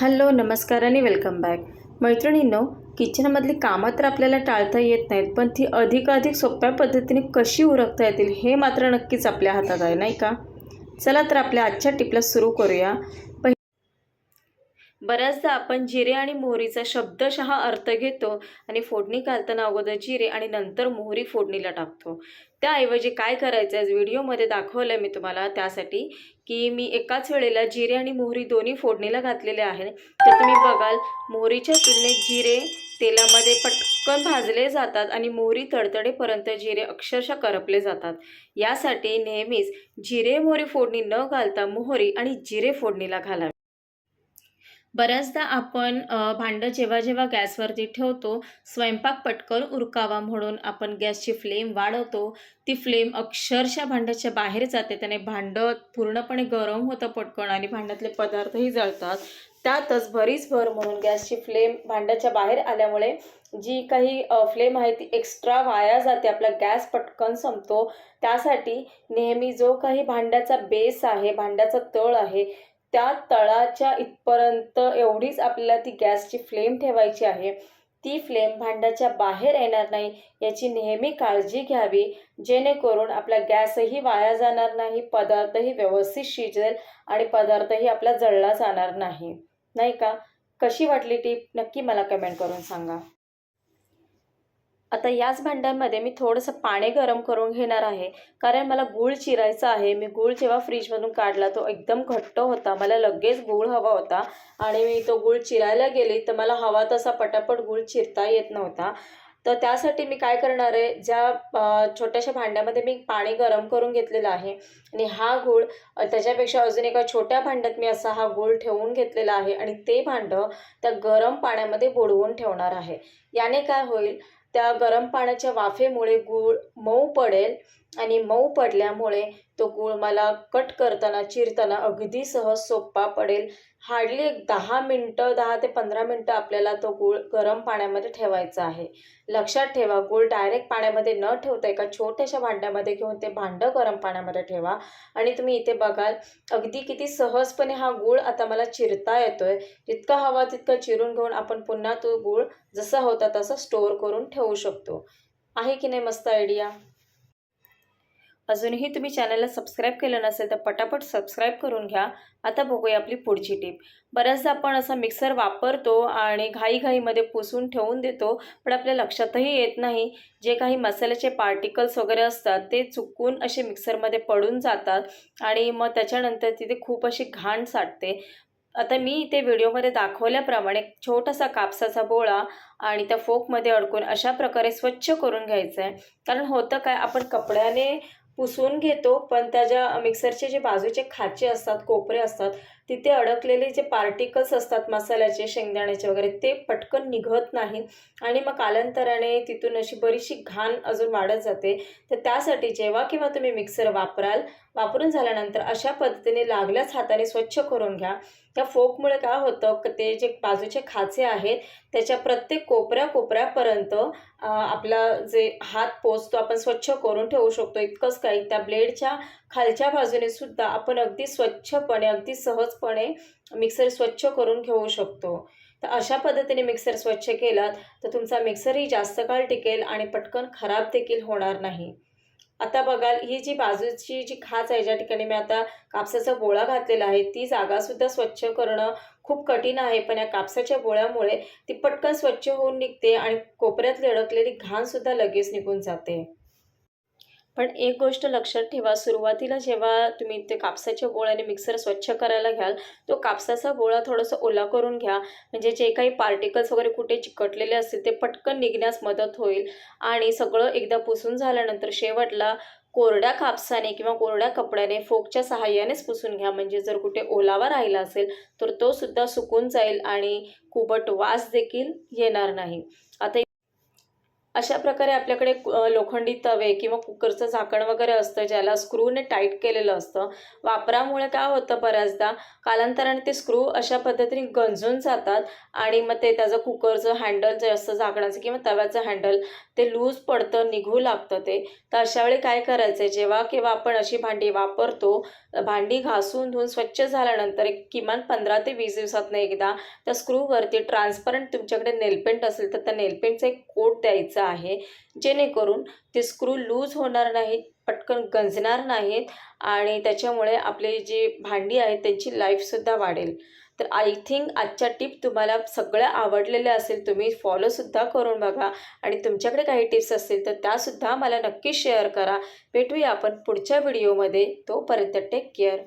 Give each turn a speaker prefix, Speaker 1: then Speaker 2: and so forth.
Speaker 1: Hello नमस्कार आणि welcome back. मैत्रिणींनो किचनमधली कामं तर आपल्याला टाळता येत नाहीत पण ती अधिकाधिक सोप्या पद्धतीने कशी उरकता येतील हे मात्र नक्कीच आपल्या हातात आहे नाही का? चला तर आपल्या आजच्या टिपला सुरू करूया. बऱ्याचदा आपण जिरे आणि मोहरीचा शब्दशः अर्थ घेतो आणि फोडणी घालताना अगोदर जिरे आणि नंतर मोहरी फोडणीला टाकतो. त्याऐवजी काय करायचं आहे? व्हिडिओमध्ये दाखवलं आहे मी तुम्हाला त्यासाठी की मी एकाच वेळेला जिरे आणि मोहरी दोन्ही फोडणीला घातलेले आहे तर तुम्ही बघाल मोहरीच्या तुलनेत जिरे तेलामध्ये पटकन भाजले जातात आणि मोहरी तडतडेपर्यंत जिरे अक्षरशः करपले जातात. यासाठी नेहमीच जिरे मोहरी फोडणी न घालता मोहरी आणि जिरे फोडणीला घालावे. बऱ्याचदा आपण भांडं जेव्हा जेव्हा गॅसवरती ठेवतो स्वयंपाक पटकन उरकावा म्हणून आपण गॅसची फ्लेम वाढवतो. ती फ्लेम अक्षरशः भांड्याच्या बाहेर जाते. त्याने भांडं पूर्णपणे गरम होतं पटकन आणि भांड्यातले पदार्थही जळतात. त्यातच भरीच भर म्हणून गॅसची फ्लेम भांड्याच्या बाहेर आल्यामुळे जी काही फ्लेम आहे ती एक्स्ट्रा वाया जाते. आपला गॅस पटकन संपतो. त्यासाठी नेहमी जो काही भांड्याचा बेस आहे भांड्याचा तळ आहे त्या तळाच्या इथपर्यंत एवढीच आपल्याला ती गॅसची फ्लेम ठेवायची आहे. ती फ्लेम भांड्याच्या बाहेर येणार नाही याची नेहमी काळजी घ्यावी. जेणेकरून आपला गॅसही वाया जाणार नाही पदार्थही व्यवस्थित शिजेल आणि पदार्थही आपला जळला जाणार नाही. नाही का? कशी वाटली टीप? नक्की मला कमेंट करून सांगा. आता याच भांड्यामध्ये मी थोडंसं पाणी गरम करून घेणार आहे. कारण मला गूळ चिरायचा आहे. मी गूळ जेव्हा फ्रीजमधून काढला तो एकदम घट्ट होता. मला लगेच गूळ हवा होता. आणि मी तो गूळ चिरायला गेली तर मला हवा तसा पटापट गूळ चिरता येत नव्हता. तर त्यासाठी मी काय करणार आहे? ज्या छोट्याशा भांड्यामध्ये मी पाणी गरम करून घेतलेलं आहे आणि हा गूळ त्याच्यापेक्षा अजून एका छोट्या भांड्यात मी असा हा गूळ ठेवून घेतलेला आहे. आणि ते भांडं त्या गरम पाण्यामध्ये बुडवून ठेवणार आहे. याने काय होईल? त्या गरम पाण्याच्या वाफेमुळे गूळ मऊ पडेल आणि मऊ पडल्यामुळे तो गूळ मला कट करताना चिरताना अगदी सहज सोपा पडेल. हार्डली एक दहा मिनटं दहा ते पंधरा मिनटं आपल्याला तो गूळ गरम पाण्यामध्ये ठेवायचा आहे. लक्षात ठेवा गूळ डायरेक्ट पाण्यामध्ये न ठेवता एका छोट्याशा भांड्यामध्ये घेऊन ते भांडं गरम पाण्यामध्ये ठेवा. आणि तुम्ही इथे बघाल अगदी किती सहजपणे हा गूळ आता मला चिरता येतोय. जितका हवा तितका चिरून घेऊन आपण पुन्हा तो गूळ जसा होता तसा स्टोअर करून ठेवू शकतो. आहे की नाही मस्त आयडिया? अजूनही तुम्ही चॅनलला सबस्क्राईब केलं नसेल तर पटापट सबस्क्राईब करून घ्या. आता बघूया आपली पुढची टीप. बऱ्याचदा आपण असा मिक्सर वापरतो आणि घाईघाईमध्ये पुसून ठेवून देतो पण आपल्या लक्षातही येत नाही. जे काही मसाल्याचे पार्टिकल्स वगैरे असतात ते चुकून असे मिक्सरमध्ये पडून जातात आणि मग त्याच्यानंतर तिथे खूप अशी घाण साठते. आता मी इथे व्हिडिओमध्ये दाखवल्याप्रमाणे एक छोटासा कापसाचा बोळा आणि त्या फोकमध्ये अडकून अशा प्रकारे स्वच्छ करून घ्यायचं आहे कारण होतं काय आपण कपड्याने पुसून घेतो पण त्याच्या मिक्सरचे जे बाजूचे खाचे असतात कोपरे असतात तिथे अडकलेले जे पार्टिकल्स असतात मसाल्याचे शेंगदाण्याचे वगैरे ते पटकन निघत नाही आणि मग कालांतराने तिथून अशी बरीचशी घाण अजून वाढत जाते. तर त्यासाठी जेव्हा किंवा तुम्ही मिक्सर वापराल वापरून झाल्यानंतर अशा पद्धतीने लागल्याच हाताने स्वच्छ करून घ्या. त्या फोकमुळे काय होतं ते जे बाजूचे खाचे आहेत त्याच्या प्रत्येक कोपऱ्या कोपऱ्यापर्यंत आपला जे हात पोचतो आपण स्वच्छ करून ठेवू शकतो. इतकंच काही. त्या ब्लेडच्या खालच्या बाजूने सुद्धा आपण अगदी स्वच्छपणे अगदी सहज सहजपणे मिक्सर स्वच्छ करून घेऊ शकतो. तर अशा पद्धतीने मिक्सर स्वच्छ केलात तर तुमचा मिक्सरही जास्त काळ टिकेल आणि पटकन खराब देखील होणार नाही. आता बघाल ही जी बाजूची जी खाच आहे ज्या ठिकाणी मी आता कापसाचा गोळा घातलेला आहे ती जागासुद्धा स्वच्छ करणं खूप कठीण आहे. पण या कापसाच्या गोळ्यामुळे ती पटकन स्वच्छ होऊन निघते आणि कोपऱ्यातली अडकलेली घाणसुद्धा लगेच निघून जाते. पण एक गोष्ट लक्षात ठेवा सुरुवातीला जेव्हा तुम्ही ते कापसाच्या गोळ्याने मिक्सर स्वच्छ करायला घ्याल तो कापसाचा गोळा थोडासा ओला करून घ्या. म्हणजे जे काही पार्टिकल्स वगैरे कुठे चिकटलेले असतील ते पटकन निघण्यास मदत होईल. आणि सगळं एकदा पुसून झाल्यानंतर शेवटला कोरड्या कापसाने किंवा कोरड्या कपड्याने फोकच्या सहाय्यानेच पुसून घ्या. म्हणजे जर कुठे ओलावा राहिला असेल तर तो सुद्धा सुकून जाईल आणि कुबट वास देखील येणार नाही. आता अशा प्रकारे आपल्याकडे लोखंडी तवे किंवा कुकरचं झाकण वगैरे असतं ज्याला स्क्रूने टाईट केलेलं असतं. वापरामुळे काय होतं बऱ्याचदा कालांतराने ते स्क्रू अशा पद्धतीने गंजून जातात आणि मग ते त्याचं कुकरचं हँडल जे असतं झाकणाचं किंवा तव्याचं हँडल ते लूज पडतं निघू लागतं ते. तर अशा वेळी काय करायचं आहे जेव्हा केव्हा आपण अशी भांडी वापरतो भांडी घासून धुवून स्वच्छ झाल्यानंतर एक किमान पंधरा ते वीस दिवसातनं एकदा त्या स्क्रूवरती ट्रान्सपरंट तुमच्याकडे नेलपेंट असेल तर त्या नेलपेंटचा एक कोट द्यायचा आहे. जेणेकरून ते स्क्रू लूज होणार नाहीत पटकन गंजणार नाहीत आणि त्याच्यामुळे आपली जी भांडी आहेत त्यांची लाईफसुद्धा वाढेल. तर आय थिंक आजच्या टिप तुम्हाला सगळ्या आवडलेल्या असेल तुम्ही फॉलोसुद्धा करून बघा आणि तुमच्याकडे काही टिप्स असतील तर त्यासुद्धा मला नक्की शेअर करा. भेटूया आपण पुढच्या व्हिडिओमध्ये तोपर्यंत टेक केअर